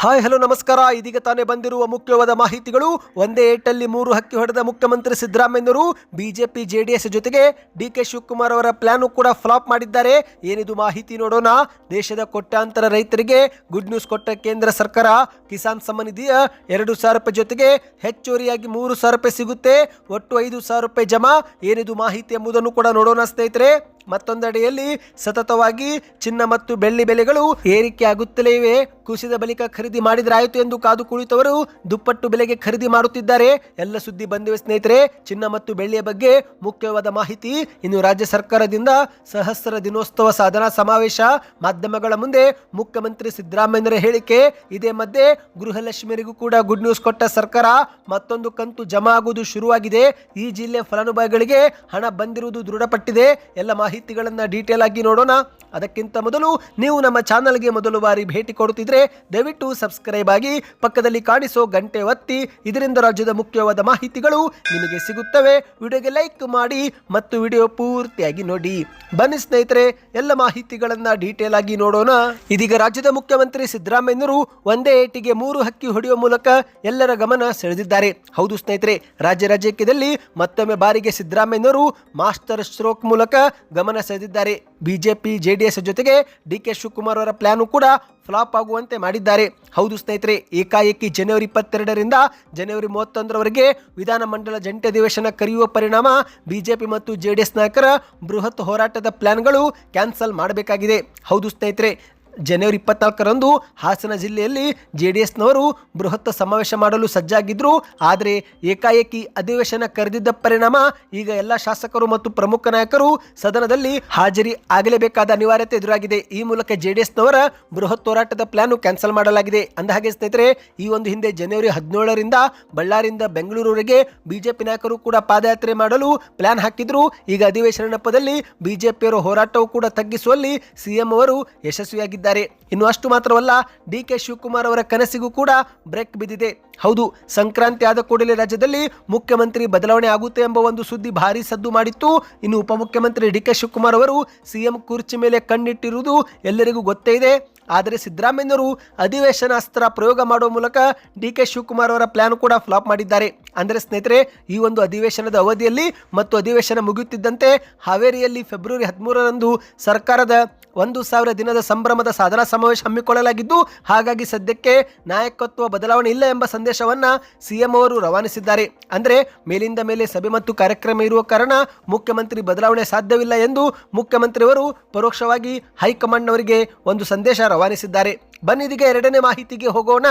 Hi, hello, ನಮಸ್ಕಾರ. ಇದೀಗ ತಾನೇ ಬಂದಿರುವ ಮುಖ್ಯವಾದ ಮಾಹಿತಿಗಳು. ಒಂದೇ ಏಟಲ್ಲಿ ಮೂರು ಹಕ್ಕಿ ಹೊಡೆದ ಮುಖ್ಯಮಂತ್ರಿ ಸಿದ್ದರಾಮಯ್ಯನವರು ಬಿಜೆಪಿ, ಜೆಡಿಎಸ್ ಜೊತೆಗೆ ಡಿ ಕೆ ಶಿವಕುಮಾರ್ ಅವರ ಪ್ಲಾನು ಕೂಡ ಫ್ಲಾಪ್ ಮಾಡಿದ್ದಾರೆ. ಏನಿದು ಮಾಹಿತಿ ನೋಡೋಣ. ದೇಶದ ಕೋಟ್ಯಾಂತರ ರೈತರಿಗೆ ಗುಡ್ ನ್ಯೂಸ್ ಕೊಟ್ಟ ಕೇಂದ್ರ ಸರ್ಕಾರ. ಕಿಸಾನ್ ಸಮ್ಮಾನ್ ನಿಧಿಯ ಎರಡು ಸಾವಿರ ರೂಪಾಯಿ ಜೊತೆಗೆ ಹೆಚ್ಚುವರಿಯಾಗಿ ಮೂರು ಸಾವಿರ ರೂಪಾಯಿ ಸಿಗುತ್ತೆ. ಒಟ್ಟು ಐದು ಸಾವಿರ ರೂಪಾಯಿ ಜಮಾ. ಏನಿದು ಮಾಹಿತಿ ಎಂಬುದನ್ನು ಕೂಡ ನೋಡೋಣ, ಸ್ನೇಹಿತರೆ. ಮತ್ತೊಂದೆಡೆಯಲ್ಲಿ ಸತತವಾಗಿ ಚಿನ್ನ ಮತ್ತು ಬೆಳ್ಳಿ ಬೆಲೆಗಳು ಏರಿಕೆ ಆಗುತ್ತಲೇ ಇವೆ. ಕುಸಿದ ಬಳಿಕ ಖರೀದಿ ಮಾಡಿದ್ರಾಯಿತು ಎಂದು ಕಾದು ಕುಳಿತವರು ದುಪ್ಪಟ್ಟು ಬೆಲೆಗೆ ಖರೀದಿ ಮಾಡುತ್ತಿದ್ದಾರೆ. ಎಲ್ಲ ಸುದ್ದಿ ಬಂದಿವೆ ಸ್ನೇಹಿತರೆ, ಚಿನ್ನ ಮತ್ತು ಬೆಳ್ಳಿಯ ಬಗ್ಗೆ ಮುಖ್ಯವಾದ ಮಾಹಿತಿ ಇನ್ನು ರಾಜ್ಯ ಸರ್ಕಾರದಿಂದ ಸಹಸ್ರ ದಿನೋತ್ಸವ ಸಾಧನಾ ಸಮಾವೇಶ ಮಾಧ್ಯಮಗಳ ಮುಂದೆ ಮುಖ್ಯಮಂತ್ರಿ ಸಿದ್ದರಾಮಯ್ಯರ ಹೇಳಿಕೆ. ಇದೇ ಮಧ್ಯೆ ಗೃಹಲಕ್ಷ್ಮಿಯರಿಗೂ ಕೂಡ ಗುಡ್ ನ್ಯೂಸ್ ಕೊಟ್ಟ ಸರ್ಕಾರ ಮತ್ತೊಂದು ಕಂತು ಜಮಾ ಆಗುವುದು ಶುರುವಾಗಿದೆ. ಈ ಜಿಲ್ಲೆ ಫಲಾನುಭವಿಗಳಿಗೆ ಹಣ ಬಂದಿರುವುದು ದೃಢಪಟ್ಟಿದೆ. ಎಲ್ಲ ಮಾಹಿತಿಗಳನ್ನು ಡೀಟೇಲ್ ಆಗಿ ನೋಡೋಣ. ಅದಕ್ಕಿಂತ ಮೊದಲು ನೀವು ನಮ್ಮ ಚಾನಲ್ಗೆ ಮೊದಲು ಬಾರಿ ಭೇಟಿ ಕೊಡುತ್ತಿದ್ರೆ ದಯವಿಟ್ಟು ಸಬ್ಸ್ಕ್ರೈಬ್ ಆಗಿ ಪಕ್ಕದಲ್ಲಿ ಕಾಣಿಸೋ ಗಂಟೆ ಒತ್ತಿ. ಇದರಿಂದ ರಾಜ್ಯದ ಮುಖ್ಯವಾದ ಮಾಹಿತಿಗಳು ನಿಮಗೆ ಸಿಗುತ್ತವೆ. ವಿಡಿಯೋಗೆ ಲೈಕ್ ಮಾಡಿ ಮತ್ತು ವಿಡಿಯೋ ಪೂರ್ತಿಯಾಗಿ ನೋಡಿ. ಬನ್ನಿ ಸ್ನೇಹಿತರೆ, ಎಲ್ಲ ಮಾಹಿತಿಗಳನ್ನ ಡೀಟೇಲ್ ಆಗಿ ನೋಡೋಣ. ಇದೀಗ ರಾಜ್ಯದ ಮುಖ್ಯಮಂತ್ರಿ ಸಿದ್ದರಾಮಯ್ಯನವರು ಒಂದೇ ಏಟಿಗೆ ಮೂರು ಹಕ್ಕಿ ಹೊಡೆಯುವ ಮೂಲಕ ಎಲ್ಲರ ಗಮನ ಸೆಳೆದಿದ್ದಾರೆ. ಹೌದು ಸ್ನೇಹಿತರೆ, ರಾಜ್ಯ ರಾಜಕೀಯದಲ್ಲಿ ಮತ್ತೊಮ್ಮೆ ಬಾರಿಗೆ ಸಿದ್ದರಾಮಯ್ಯನವರು ಮಾಸ್ಟರ್ ಸ್ಟ್ರೋಕ್ ಮೂಲಕ ಗಮನ ಸೆಳೆದಿದ್ದಾರೆ. ಬಿಜೆಪಿ, ಜೆಡಿಎಸ್ ಜೊತೆಗೆ ಡಿ ಕೆ ಶಿವಕುಮಾರ್ ಅವರ ಪ್ಲಾನು ಕೂಡ ಫ್ಲಾಪ್ ಆಗುವಂತೆ ಮಾಡಿದ್ದಾರೆ. ಹೌದು ಸ್ನೇಹಿತರೆ, ಏಕಾಏಕಿ ಜನವರಿ ಇಪ್ಪತ್ತೆರಡರಿಂದ ಜನವರಿ ಮೂವತ್ತೊಂದರವರೆಗೆ ವಿಧಾನಮಂಡಲ ಜಂಟಿ ಅಧಿವೇಶನ ಕರೆಯುವ ಪರಿಣಾಮ ಬಿಜೆಪಿ ಮತ್ತು ಜೆಡಿಎಸ್ ನಾಯಕರ ಬೃಹತ್ ಹೋರಾಟದ ಪ್ಲಾನ್ಗಳು ಕ್ಯಾನ್ಸಲ್ ಮಾಡಬೇಕಾಗಿದೆ. ಹೌದು ಸ್ನೇಹಿತರೆ ಜನವರಿ ಇಪ್ಪತ್ನಾಲ್ಕರಂದು ಹಾಸನ ಜಿಲ್ಲೆಯಲ್ಲಿ ಜೆ ಡಿ ಎಸ್ನವರು ಬೃಹತ್ ಸಮಾವೇಶ ಮಾಡಲು ಸಜ್ಜಾಗಿದ್ದರು ಆದರೆ ಏಕಾಏಕಿ ಅಧಿವೇಶನ ಕರೆದಿದ್ದ ಪರಿಣಾಮ ಈಗ ಎಲ್ಲ ಶಾಸಕರು ಮತ್ತು ಪ್ರಮುಖ ನಾಯಕರು ಸದನದಲ್ಲಿ ಹಾಜರಿ ಆಗಲೇಬೇಕಾದ ಅನಿವಾರ್ಯತೆ ಎದುರಾಗಿದೆ. ಈ ಮೂಲಕ ಜೆ ಡಿ ಎಸ್ನವರ ಬೃಹತ್ ಹೋರಾಟದ ಪ್ಲಾನ್ ಕ್ಯಾನ್ಸಲ್ ಮಾಡಲಾಗಿದೆ. ಅಂದಹಾಗೆ ಸ್ನೇಹಿತರೆ, ಈ ಒಂದು ಹಿಂದೆ ಜನವರಿ ಹದಿನೇಳರಿಂದ ಬಳ್ಳಾರಿಯಿಂದ ಬೆಂಗಳೂರುವರೆಗೆ ಬಿಜೆಪಿ ನಾಯಕರು ಕೂಡ ಪಾದಯಾತ್ರೆ ಮಾಡಲು ಪ್ಲಾನ್ ಹಾಕಿದ್ರು. ಈಗ ಅಧಿವೇಶನ ನೆಪದಲ್ಲಿ ಬಿಜೆಪಿಯವರ ಹೋರಾಟವು ಕೂಡ ತಗ್ಗಿಸುವಲ್ಲಿ ಸಿಎಂ ಅವರು ಯಶಸ್ವಿಯಾಗಿದ್ದಾರೆ. ಇನ್ನು ಅಷ್ಟು ಮಾತ್ರವಲ್ಲ, ಡಿ ಕೆ ಶಿವಕುಮಾರ್ ಅವರ ಕನಸಿಗೂ ಕೂಡ ಬ್ರೇಕ್ ಬಿದ್ದಿದೆ. ಹೌದು, ಸಂಕ್ರಾಂತಿ ಆದ ಕೂಡಲೇ ರಾಜ್ಯದಲ್ಲಿ ಮುಖ್ಯಮಂತ್ರಿ ಬದಲಾವಣೆ ಆಗುತ್ತೆ ಎಂಬ ಒಂದು ಸುದ್ದಿ ಭಾರಿ ಸದ್ದು ಮಾಡಿತ್ತು. ಇನ್ನು ಉಪಮುಖ್ಯಮಂತ್ರಿ ಡಿ ಕೆ ಶಿವಕುಮಾರ್ ಅವರು ಸಿಎಂ ಕುರ್ಚಿ ಮೇಲೆ ಕಣ್ಣಿಟ್ಟಿರುವುದು ಎಲ್ಲರಿಗೂ ಗೊತ್ತೇ ಇದೆ. ಆದರೆ ಸಿದ್ದರಾಮಯ್ಯನವರು ಅಧಿವೇಶನ ಅಸ್ತ್ರ ಪ್ರಯೋಗ ಮಾಡುವ ಮೂಲಕ ಡಿ ಕೆ ಶಿವಕುಮಾರ್ ಅವರ ಪ್ಲಾನ್ ಕೂಡ ಫ್ಲಾಪ್ ಮಾಡಿದ್ದಾರೆ. ಅಂದರೆ ಸ್ನೇಹಿತರೆ, ಈ ಒಂದು ಅಧಿವೇಶನದ ಅವಧಿಯಲ್ಲಿ ಮತ್ತು ಅಧಿವೇಶನ ಮುಗಿಯುತ್ತಿದ್ದಂತೆ ಹಾವೇರಿಯಲ್ಲಿ ಫೆಬ್ರವರಿ ಹದಿಮೂರರಂದು ಸರ್ಕಾರದ ಒಂದು ಸಾವಿರ ದಿನದ ಸಂಭ್ರಮದ ಸಾಧನಾ ಸಮಾವೇಶ ಹಮ್ಮಿಕೊಳ್ಳಲಾಗಿದ್ದು, ಹಾಗಾಗಿ ಸದ್ಯಕ್ಕೆ ನಾಯಕತ್ವ ಬದಲಾವಣೆ ಇಲ್ಲ ಎಂಬ ಸಂದೇಶವನ್ನು ಸಿಎಂ ಅವರು ರವಾನಿಸಿದ್ದಾರೆ. ಅಂದರೆ ಮೇಲಿಂದ ಮೇಲೆ ಸಭೆ ಮತ್ತು ಕಾರ್ಯಕ್ರಮ ಇರುವ ಕಾರಣ ಮುಖ್ಯಮಂತ್ರಿ ಬದಲಾವಣೆ ಸಾಧ್ಯವಿಲ್ಲ ಎಂದು ಮುಖ್ಯಮಂತ್ರಿಯವರು ಪರೋಕ್ಷವಾಗಿ ಹೈಕಮಾಂಡ್ನವರಿಗೆ ಒಂದು ಸಂದೇಶ ರವಾನಿಸಿದ್ದಾರೆ. ಬನ್ನಿದಿಗೆ ಎರಡನೇ ಮಾಹಿತಿಗೆ ಹೋಗೋಣ.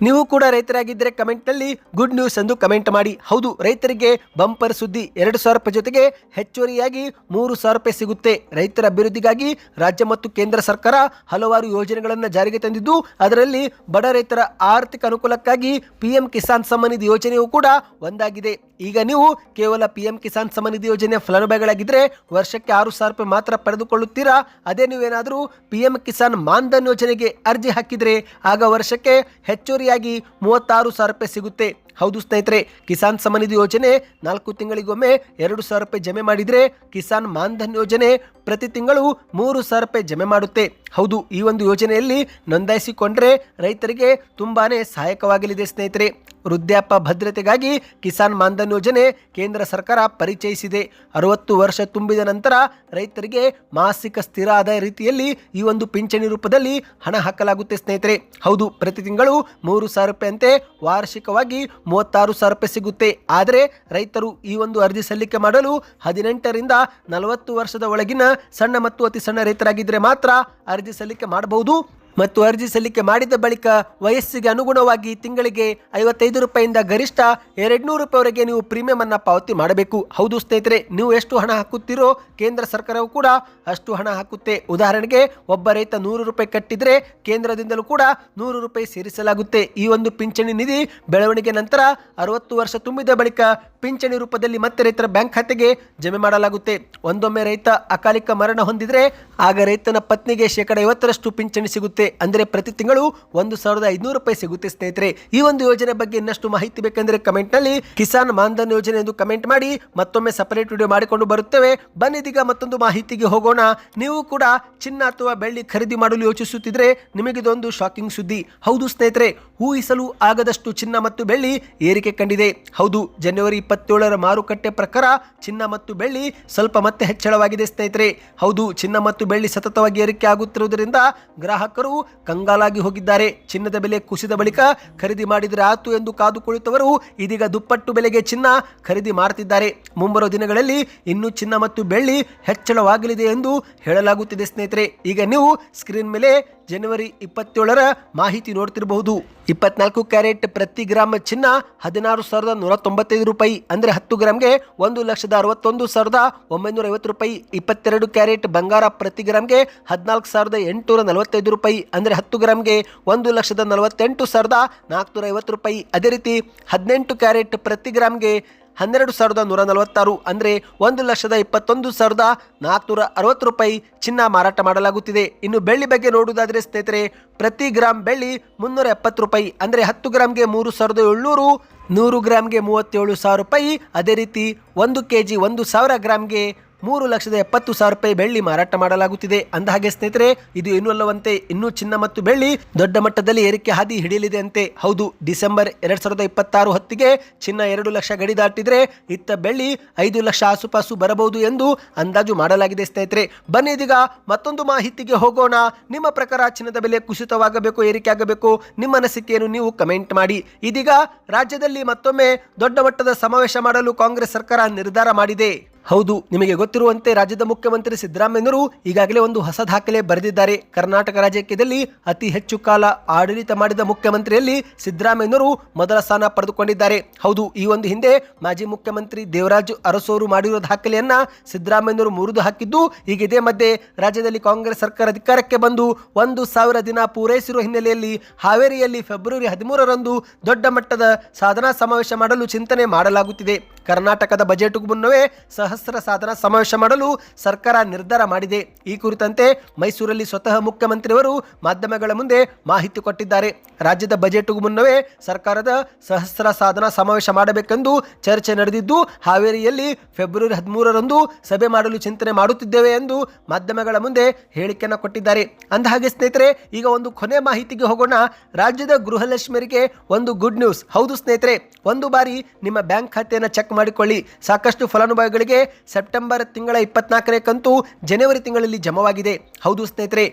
ನೀವು ಕೂಡ ರೈತರಾಗಿದ್ದರೆ ಕಮೆಂಟ್ನಲ್ಲಿ ಗುಡ್ ನ್ಯೂಸ್ ಎಂದು ಕಮೆಂಟ್ ಮಾಡಿ. ಹೌದು, ರೈತರಿಗೆ ಬಂಪರ್ ಸುದ್ದಿ ಎರಡು ಸಾವಿರ ರೂಪಾಯಿ ಜೊತೆಗೆ ಹೆಚ್ಚುವರಿಯಾಗಿ ಮೂರು ಸಾವಿರ ರೂಪಾಯಿ ಸಿಗುತ್ತೆ. ರೈತರ ಅಭಿವೃದ್ಧಿಗಾಗಿ ರಾಜ್ಯ ಮತ್ತು ಕೇಂದ್ರ ಸರ್ಕಾರ ಹಲವಾರು ಯೋಜನೆಗಳನ್ನು ಜಾರಿಗೆ ತಂದಿದ್ದು, ಅದರಲ್ಲಿ ಬಡ ರೈತರ ಆರ್ಥಿಕ ಅನುಕೂಲಕ್ಕಾಗಿ ಪಿಎಂ ಕಿಸಾನ್ ಸಮ್ಮಾನ್ ನಿಧಿ ಯೋಜನೆಯೂ ಕೂಡ ಒಂದಾಗಿದೆ. ಈಗ ನೀವು ಕೇವಲ ಪಿಎಂ ಕಿಸಾನ್ ಸಮ್ಮಾನ್ ನಿಧಿ ಯೋಜನೆಯ ಫಲಾನುಭವಿಗಳಾಗಿದ್ದರೆ ವರ್ಷಕ್ಕೆ ಆರು ಸಾವಿರ ರೂಪಾಯಿ ಮಾತ್ರ ಪಡೆದುಕೊಳ್ಳುತ್ತೀರಾ? ಅದೇ ನೀವೇನಾದರೂ ಪಿಎಂ ಕಿಸಾನ್ ಮಾನ್ಧನ್ ಯೋಜನೆಗೆ ಅರ್ಜಿ ಹಾಕಿದರೆ, ಆಗ ವರ್ಷಕ್ಕೆ ಹೆಚ್ಚುವರಿಯಾಗಿ ಮೂವತ್ತಾರು ಸಾವಿರ ರೂಪಾಯಿ ಸಿಗುತ್ತೆ. ಹೌದು ಸ್ನೇಹಿತರೆ, ಕಿಸಾನ್ ಸಮನಿಧಿ ಯೋಜನೆ ನಾಲ್ಕು ತಿಂಗಳಿಗೊಮ್ಮೆ ಎರಡು ಸಾವಿರ ರೂಪಾಯಿ ಜಮೆ ಮಾಡಿದರೆ ಕಿಸಾನ್ ಮಾನ್ಧನ್ ಯೋಜನೆ ಪ್ರತಿ ತಿಂಗಳು ಮೂರು ಸಾವಿರ ರೂಪಾಯಿ ಜಮೆ ಮಾಡುತ್ತೆ. ಹೌದು, ಈ ಒಂದು ಯೋಜನೆಯಲ್ಲಿ ನೋಂದಾಯಿಸಿಕೊಂಡ್ರೆ ರೈತರಿಗೆ ತುಂಬಾ ಸಹಾಯಕವಾಗಲಿದೆ ಸ್ನೇಹಿತರೆ. ವೃದ್ಧಾಪ್ಯ ಭದ್ರತೆಗಾಗಿ ಕಿಸಾನ್ ಮಾನ್ಧನ್ ಯೋಜನೆ ಕೇಂದ್ರ ಸರ್ಕಾರ ಪರಿಚಯಿಸಿದೆ. ಅರವತ್ತು ವರ್ಷ ತುಂಬಿದ ನಂತರ ರೈತರಿಗೆ ಮಾಸಿಕ ಸ್ಥಿರ ಆದಾಯ ರೀತಿಯಲ್ಲಿ ಈ ಒಂದು ಪಿಂಚಣಿ ರೂಪದಲ್ಲಿ ಹಣ ಹಾಕಲಾಗುತ್ತೆ ಸ್ನೇಹಿತರೆ. ಹೌದು, ಪ್ರತಿ ತಿಂಗಳು ಮೂರು ಸಾವಿರ ರೂಪಾಯಿಯಂತೆ ವಾರ್ಷಿಕವಾಗಿ ಮೂವತ್ತಾರು ಸಾವಿರ ರೂಪಾಯಿ ಸಿಗುತ್ತೆ. ಆದರೆ ರೈತರು ಈ ಒಂದು ಅರ್ಜಿ ಸಲ್ಲಿಕೆ ಮಾಡಲು ಹದಿನೆಂಟರಿಂದ ನಲವತ್ತು ವರ್ಷದ ಒಳಗಿನ ಸಣ್ಣ ಮತ್ತು ಅತಿ ಸಣ್ಣ ರೈತರಾಗಿದ್ದರೆ ಮಾತ್ರ ಅರ್ಜಿ ಸಲ್ಲಿಕೆ ಮಾಡಬಹುದು. ಮತ್ತು ಅರ್ಜಿ ಸಲ್ಲಿಕೆ ಮಾಡಿದ ಬಳಿಕ ವಯಸ್ಸಿಗೆ ಅನುಗುಣವಾಗಿ ತಿಂಗಳಿಗೆ ಐವತ್ತೈದು ರೂಪಾಯಿಂದ ಗರಿಷ್ಠ ಎರಡ್ನೂರು ರೂಪಾಯಿವರೆಗೆ ನೀವು ಪ್ರೀಮಿಯಂ ಅನ್ನ ಪಾವತಿ ಮಾಡಬೇಕು. ಹೌದು ಸ್ನೇಹಿತರೆ, ನೀವು ಎಷ್ಟು ಹಣ ಹಾಕುತ್ತೀರೋ ಕೇಂದ್ರ ಸರ್ಕಾರವು ಕೂಡ ಅಷ್ಟು ಹಣ ಹಾಕುತ್ತೆ. ಉದಾಹರಣೆಗೆ, ಒಬ್ಬ ರೈತ ನೂರು ರೂಪಾಯಿ ಕಟ್ಟಿದ್ರೆ ಕೇಂದ್ರದಿಂದಲೂ ಕೂಡ ನೂರು ರೂಪಾಯಿ ಸೇರಿಸಲಾಗುತ್ತೆ. ಈ ಒಂದು ಪಿಂಚಣಿ ನಿಧಿ ಬೆಳವಣಿಗೆ ನಂತರ ಅರವತ್ತು ವರ್ಷ ತುಂಬಿದ ಬಳಿಕ ಪಿಂಚಣಿ ರೂಪದಲ್ಲಿ ಮತ್ತೆ ರೈತರ ಬ್ಯಾಂಕ್ ಖಾತೆಗೆ ಜಮೆ ಮಾಡಲಾಗುತ್ತೆ. ಒಂದೊಮ್ಮೆ ರೈತ ಅಕಾಲಿಕ ಮರಣ ಹೊಂದಿದ್ರೆ ಆಗ ರೈತನ ಪತ್ನಿಗೆ ಶೇಕಡ ಐವತ್ತರಷ್ಟು ಪಿಂಚಣಿ ಸಿಗುತ್ತೆ. ಸಿಗುತ್ತೆ. ಅಂದರೆ ಪ್ರತಿ ತಿಂಗಳು ಒಂದು ಸಾವಿರದ ಐದುನೂರು ರೂಪಾಯಿ ಸಿಗುತ್ತೆ ಸ್ನೇಹಿತರೆ. ಈ ಒಂದು ಯೋಜನೆ ಬಗ್ಗೆ ಇನ್ನಷ್ಟು ಮಾಹಿತಿ ಬೇಕೆಂದರೆ ಕಮೆಂಟ್ನಲ್ಲಿ ಕಿಸಾನ್ ಮಾನ್ಧನ್ ಯೋಜನೆ ಎಂದು ಕಮೆಂಟ್ ಮಾಡಿ. ಮತ್ತೊಮ್ಮೆ ಸಪರೇಟ್ ವಿಡಿಯೋ ಮಾಡಿಕೊಂಡು ಬರುತ್ತೇವೆ. ಬನ್ನಿದೀಗ ಮತ್ತೊಂದು ಮಾಹಿತಿಗೆ ಹೋಗೋಣ. ನೀವು ಕೂಡ ಚಿನ್ನ ಅಥವಾ ಬೆಳ್ಳಿ ಖರೀದಿ ಮಾಡಲು ಯೋಚಿಸುತ್ತಿದ್ರೆ ನಿಮಗಿದೊಂದು ಶಾಕಿಂಗ್ ಸುದ್ದಿ. ಹೌದು ಸ್ನೇಹಿತರೆ, ಊಹಿಸಲು ಆಗದಷ್ಟು ಚಿನ್ನ ಮತ್ತು ಬೆಳ್ಳಿ ಏರಿಕೆ ಕಂಡಿದೆ. ಹೌದು, ಜನವರಿ ಇಪ್ಪತ್ತೇಳರ ಮಾರುಕಟ್ಟೆ ಪ್ರಕಾರ ಚಿನ್ನ ಮತ್ತು ಬೆಳ್ಳಿ ಸ್ವಲ್ಪ ಮತ್ತೆ ಹೆಚ್ಚಳವಾಗಿದೆ ಸ್ನೇಹಿತರೆ. ಹೌದು, ಚಿನ್ನ ಮತ್ತು ಬೆಳ್ಳಿ ಸತತವಾಗಿ ಏರಿಕೆ ಆಗುತ್ತಿರುವುದರಿಂದ ಗ್ರಾಹಕರು ಕಂಗಾಲಾಗಿ ಹೋಗಿದ್ದಾರೆ. ಚಿನ್ನದ ಬೆಲೆ ಕುಸಿದ ಬಳಿಕ ಖರೀದಿ ಮಾಡಿದರೆ ಆತು ಎಂದು ಕಾದು ಕುಳಿತವರು ಇದೀಗ ದುಪ್ಪಟ್ಟು ಬೆಲೆಗೆ ಚಿನ್ನ ಖರೀದಿ ಮಾಡುತ್ತಿದ್ದಾರೆ ಮುಂಬರುವ ದಿನಗಳಲ್ಲಿ ಇನ್ನೂ ಚಿನ್ನ ಮತ್ತು ಬೆಳ್ಳಿ ಹೆಚ್ಚಳವಾಗಲಿದೆ ಎಂದು ಹೇಳಲಾಗುತ್ತಿದೆ ಸ್ನೇಹಿತರೆ. ಈಗ ನೀವು ಸ್ಕ್ರೀನ್ ಮೇಲೆ ಜನವರಿ ಇಪ್ಪತ್ತೇಳರ ಮಾಹಿತಿ ನೋಡ್ತಿರಬಹುದು. ಇಪ್ಪತ್ನಾಲ್ಕು ಕ್ಯಾರೆಟ್ ಪ್ರತಿ ಗ್ರಾಮ್ ಚಿನ್ನ ಹದಿನಾರು ಸಾವಿರದ ನೂರ ತೊಂಬತ್ತೈದು ರೂಪಾಯಿ. ಅಂದರೆ ಹತ್ತು ಗ್ರಾಮ್ಗೆ ಒಂದು ಲಕ್ಷದ ಅರವತ್ತೊಂದು ಸಾವಿರದ ಒಂಬೈನೂರ ಐವತ್ತು ರೂಪಾಯಿ. ಇಪ್ಪತ್ತೆರಡು ಕ್ಯಾರೆಟ್ ಬಂಗಾರ ಪ್ರತಿ ಗ್ರಾಮ್ಗೆ ಹದಿನಾಲ್ಕು ಸಾವಿರದ ಎಂಟುನೂರ ನಲವತ್ತೈದು ರೂಪಾಯಿ. ಅಂದರೆ ಹತ್ತು ಗ್ರಾಮ್ಗೆ ಒಂದು ಲಕ್ಷದ ನಲವತ್ತೆಂಟು ಸಾವಿರದ ನಾಲ್ಕುನೂರ ಐವತ್ತು ರೂಪಾಯಿ. ಅದೇ ರೀತಿ ಹದಿನೆಂಟು ಕ್ಯಾರೆಟ್ ಪ್ರತಿ ಗ್ರಾಮ್ಗೆ ಹನ್ನೆರಡು ಸಾವಿರದ ನೂರ ನಲವತ್ತಾರು ಅಂದರೆ ಒಂದು ಲಕ್ಷದ ಇಪ್ಪತ್ತೊಂದು ಸಾವಿರದ ನಾಲ್ಕುನೂರ ಅರವತ್ತು ರೂಪಾಯಿ ಚಿನ್ನ ಮಾರಾಟ ಮಾಡಲಾಗುತ್ತಿದೆ. ಇನ್ನು ಬೆಳ್ಳಿ ಬಗ್ಗೆ ನೋಡುವುದಾದರೆ ಸ್ನೇಹಿತರೆ, ಪ್ರತಿ ಗ್ರಾಮ್ ಬೆಳ್ಳಿ ಮುನ್ನೂರ ಎಪ್ಪತ್ತು ರೂಪಾಯಿ ಅಂದರೆ ಹತ್ತು ಗ್ರಾಮ್ಗೆ ಮೂರು ಸಾವಿರದ ಏಳ್ನೂರು, ನೂರು ಗ್ರಾಮ್ಗೆ ಮೂವತ್ತೇಳು ಸಾವಿರ ರೂಪಾಯಿ. ಅದೇ ರೀತಿ ಒಂದು ಕೆ ಜಿ ಒಂದು ಸಾವಿರ ಗ್ರಾಮ್ಗೆ ಮೂರು ಲಕ್ಷದ ಎಪ್ಪತ್ತು ಸಾವಿರ ರೂಪಾಯಿ ಬೆಳ್ಳಿ ಮಾರಾಟ ಮಾಡಲಾಗುತ್ತಿದೆ. ಅಂದ ಹಾಗೆ ಸ್ನೇಹಿತರೆ, ಇದು ಏನು ಅಲ್ಲವಂತೆ ಇನ್ನೂ ಚಿನ್ನ ಮತ್ತು ಬೆಳ್ಳಿ ದೊಡ್ಡ ಮಟ್ಟದಲ್ಲಿ ಏರಿಕೆ ಹಾದಿ ಹಿಡಿಯಲಿದೆ ಅಂತೆ. ಹೌದು, ಡಿಸೆಂಬರ್ ಎರಡ್ ಸಾವಿರದ ಇಪ್ಪತ್ತಾರು ಹೊತ್ತಿಗೆ ಚಿನ್ನ ಎರಡು ಲಕ್ಷ ಗಡಿ ದಾಟಿದ್ರೆ ಇತ್ತ ಬೆಳ್ಳಿ ಐದು ಲಕ್ಷ ಆಸುಪಾಸು ಬರಬಹುದು ಎಂದು ಅಂದಾಜು ಮಾಡಲಾಗಿದೆ ಸ್ನೇಹಿತರೆ. ಬನ್ನಿ ಇದೀಗ ಮತ್ತೊಂದು ಮಾಹಿತಿಗೆ ಹೋಗೋಣ. ನಿಮ್ಮ ಪ್ರಕಾರ ಚಿನ್ನದ ಬೆಲೆ ಕುಸಿತವಾಗಬೇಕು, ಏರಿಕೆ ಆಗಬೇಕು? ನಿಮ್ಮ ಅನಿಸಿಕೆಯನ್ನು ನೀವು ಕಮೆಂಟ್ ಮಾಡಿ. ಇದೀಗ ರಾಜ್ಯದಲ್ಲಿ ಮತ್ತೊಮ್ಮೆ ದೊಡ್ಡ ಮಟ್ಟದ ಸಮಾವೇಶ ಮಾಡಲು ಕಾಂಗ್ರೆಸ್ ಸರ್ಕಾರ ನಿರ್ಧಾರ ಮಾಡಿದೆ. ಹೌದು, ನಿಮಗೆ ಗೊತ್ತಿರುವಂತೆ ರಾಜ್ಯದ ಮುಖ್ಯಮಂತ್ರಿ ಸಿದ್ದರಾಮಯ್ಯನವರು ಈಗಾಗಲೇ ಒಂದು ಹೊಸ ದಾಖಲೆ ಬರೆದಿದ್ದಾರೆ. ಕರ್ನಾಟಕ ರಾಜಕೀಯದಲ್ಲಿ ಅತಿ ಹೆಚ್ಚು ಕಾಲ ಆಡಳಿತ ಮಾಡಿದ ಮುಖ್ಯಮಂತ್ರಿಯಲ್ಲಿ ಸಿದ್ದರಾಮಯ್ಯನವರು ಮೊದಲ ಸ್ಥಾನ ಪಡೆದುಕೊಂಡಿದ್ದಾರೆ. ಹೌದು, ಈ ಒಂದು ಹಿಂದೆ ಮಾಜಿ ಮುಖ್ಯಮಂತ್ರಿ ದೇವರಾಜು ಅರಸೋರು ಮಾಡಿರುವ ದಾಖಲೆಯನ್ನ ಸಿದ್ದರಾಮಯ್ಯನವರು ಮುರಿದು ಹಾಕಿದ್ದು ಈಗ ಇದೇ ಮಧ್ಯೆ ರಾಜ್ಯದಲ್ಲಿ ಕಾಂಗ್ರೆಸ್ ಸರ್ಕಾರ ಅಧಿಕಾರಕ್ಕೆ ಬಂದು ಒಂದು ಸಾವಿರ ದಿನ ಪೂರೈಸಿರುವ ಹಿನ್ನೆಲೆಯಲ್ಲಿ ಹಾವೇರಿಯಲ್ಲಿ ಫೆಬ್ರವರಿ ಹದಿಮೂರರಂದು ದೊಡ್ಡ ಮಟ್ಟದ ಸಾಧನಾ ಸಮಾವೇಶ ಮಾಡಲು ಚಿಂತನೆ ಮಾಡಲಾಗುತ್ತಿದೆ. ಕರ್ನಾಟಕದ ಬಜೆಟ್ಗೂ ಮುನ್ನವೇ ಸಹಸ್ರ ಸಾಧನ ಸಮಾವೇಶ ಮಾಡಲು ಸರ್ಕಾರ ನಿರ್ಧಾರ ಮಾಡಿದೆ. ಈ ಕುರಿತಂತೆ ಮೈಸೂರಲ್ಲಿ ಸ್ವತಃ ಮುಖ್ಯಮಂತ್ರಿಯವರು ಮಾಧ್ಯಮಗಳ ಮುಂದೆ ಮಾಹಿತಿ ಕೊಟ್ಟಿದ್ದಾರೆ. ರಾಜ್ಯದ ಬಜೆಟ್ಗೂ ಮುನ್ನವೇ ಸರ್ಕಾರದ ಸಹಸ್ರ ಸಾಧನ ಸಮಾವೇಶ ಮಾಡಬೇಕೆಂದು ಚರ್ಚೆ ನಡೆದಿದ್ದು, ಹಾವೇರಿಯಲ್ಲಿ ಫೆಬ್ರವರಿ ಹದಿಮೂರರಂದು ಸಭೆ ಮಾಡಲು ಚಿಂತನೆ ಮಾಡುತ್ತಿದ್ದೇವೆ ಎಂದು ಮಾಧ್ಯಮಗಳ ಮುಂದೆ ಹೇಳಿಕೆಯನ್ನು ಕೊಟ್ಟಿದ್ದಾರೆ. ಅಂದಹಾಗೆ ಸ್ನೇಹಿತರೆ, ಈಗ ಒಂದು ಕೊನೆ ಮಾಹಿತಿಗೆ ಹೋಗೋಣ. ರಾಜ್ಯದ ಗೃಹಲಕ್ಷ್ಮಿಯರಿಗೆ ಒಂದು ಗುಡ್ ನ್ಯೂಸ್. ಹೌದು ಸ್ನೇಹಿತರೆ, ಒಂದು ಬಾರಿ ನಿಮ್ಮ ಬ್ಯಾಂಕ್ ಖಾತೆಯನ್ನು ಚೆಕ್ ಮಾಡಿಕೊಳ್ಳಿ. ಸಾಕಷ್ಟು ಫಲಾನುಭವಿಗಳಿಗೆ ಸೆಪ್ಟೆಂಬರ್ ತಿಂಗಳ ಇಪ್ಪತ್ನಾಲ್ಕನೇ ಕಂತು ಜನವರಿ ತಿಂಗಳಲ್ಲಿ ಜಮವಾಗಿದೆ. ಹೌದು ಸ್ನೇಹಿತರೆ.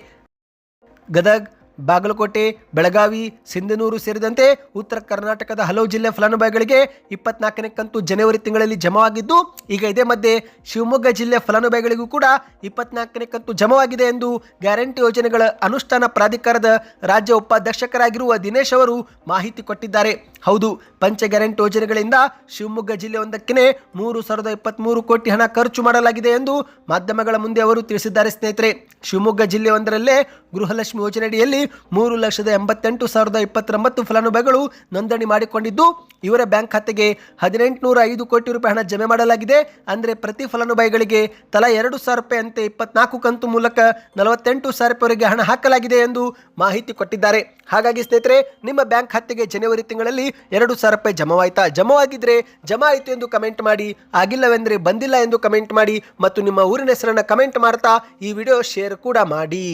ಗದಗ್ ಬಾಗಲಕೋಟೆ, ಬೆಳಗಾವಿ, ಸಿಂಧನೂರು ಸೇರಿದಂತೆ ಉತ್ತರ ಕರ್ನಾಟಕದ ಹಲವು ಜಿಲ್ಲೆ ಫಲಾನುಭವಿಗಳಿಗೆ ಇಪ್ಪತ್ನಾಲ್ಕನೇ ಕಂತು ಜನವರಿ ತಿಂಗಳಲ್ಲಿ ಜಮವಾಗಿದ್ದು, ಈಗ ಇದೇ ಮಧ್ಯೆ ಶಿವಮೊಗ್ಗ ಜಿಲ್ಲೆ ಫಲಾನುಭವಿಗಳಿಗೂ ಕೂಡ ಇಪ್ಪತ್ನಾಲ್ಕನೇ ಕಂತು ಜಮವಾಗಿದೆ ಎಂದು ಗ್ಯಾರಂಟಿ ಯೋಜನೆಗಳ ಅನುಷ್ಠಾನ ಪ್ರಾಧಿಕಾರದ ರಾಜ್ಯ ಉಪಾಧ್ಯಕ್ಷಕರಾಗಿರುವ ದಿನೇಶ್ ಅವರು ಮಾಹಿತಿ ಕೊಟ್ಟಿದ್ದಾರೆ. ಹೌದು, ಪಂಚ ಗ್ಯಾರಂಟಿ ಯೋಜನೆಗಳಿಂದ ಶಿವಮೊಗ್ಗ ಜಿಲ್ಲೆ ಒಂದಕ್ಕೆ ಮೂರು ಸಾವಿರದ ಇಪ್ಪತ್ತ್ಮೂರು ಕೋಟಿ ಹಣ ಖರ್ಚು ಮಾಡಲಾಗಿದೆ ಎಂದು ಮಾಧ್ಯಮಗಳ ಮುಂದೆ ಅವರು ತಿಳಿಸಿದ್ದಾರೆ ಸ್ನೇಹಿತರೆ. ಶಿವಮೊಗ್ಗ ಜಿಲ್ಲೆ ಒಂದರಲ್ಲೇ ಗೃಹಲಕ್ಷ್ಮಿ ಯೋಜನೆಯಡಿಯಲ್ಲಿ ಮೂರು ಲಕ್ಷದ ಎಂಬತ್ತೆಂಟು ಸಾವಿರದ ಇಪ್ಪತ್ತೊಂಬತ್ತು ಫಲಾನುಭವಿಗಳು ನೋಂದಣಿ ಮಾಡಿಕೊಂಡಿದ್ದು, ಇವರ ಬ್ಯಾಂಕ್ ಖಾತೆಗೆ ಹದಿನೆಂಟುನೂರ ಐದು ಕೋಟಿ ರೂಪಾಯಿ ಹಣ ಜಮೆ ಮಾಡಲಾಗಿದೆ. ಅಂದರೆ ಪ್ರತಿ ಫಲಾನುಭವಿಗಳಿಗೆ ತಲಾ ಎರಡು ಸಾವಿರ ರೂಪಾಯಿ ಅಂತೆ ಇಪ್ಪತ್ನಾಲ್ಕು ಕಂತು ಮೂಲಕ ನಲವತ್ತೆಂಟು ಸಾವಿರ ರೂಪಾಯಿವರೆಗೆ ಹಣ ಹಾಕಲಾಗಿದೆ ಎಂದು ಮಾಹಿತಿ ಕೊಟ್ಟಿದ್ದಾರೆ. ಹಾಗಾಗಿ ಸ್ನೇಹಿತರೆ, ನಿಮ್ಮ ಬ್ಯಾಂಕ್ ಖಾತೆಗೆ ಜನವರಿ ತಿಂಗಳಲ್ಲಿ ಎರಡು ಸಾವಿರ ರೂಪಾಯಿ ಜಮವಾಯಿತಾ? ಜಮವಾಗಿದ್ರೆ ಜಮಾ ಆಯಿತು ಎಂದು ಕಮೆಂಟ್ ಮಾಡಿ, ಆಗಿಲ್ಲವೆಂದರೆ ಬಂದಿಲ್ಲ ಎಂದು ಕಮೆಂಟ್ ಮಾಡಿ, ಮತ್ತು ನಿಮ್ಮ ಊರಿನ ಹೆಸರನ್ನು ಕಮೆಂಟ್ ಮಾಡ್ತಾ ಈ ವಿಡಿಯೋ ಶೇರ್ ಕೂಡ ಮಾಡಿ.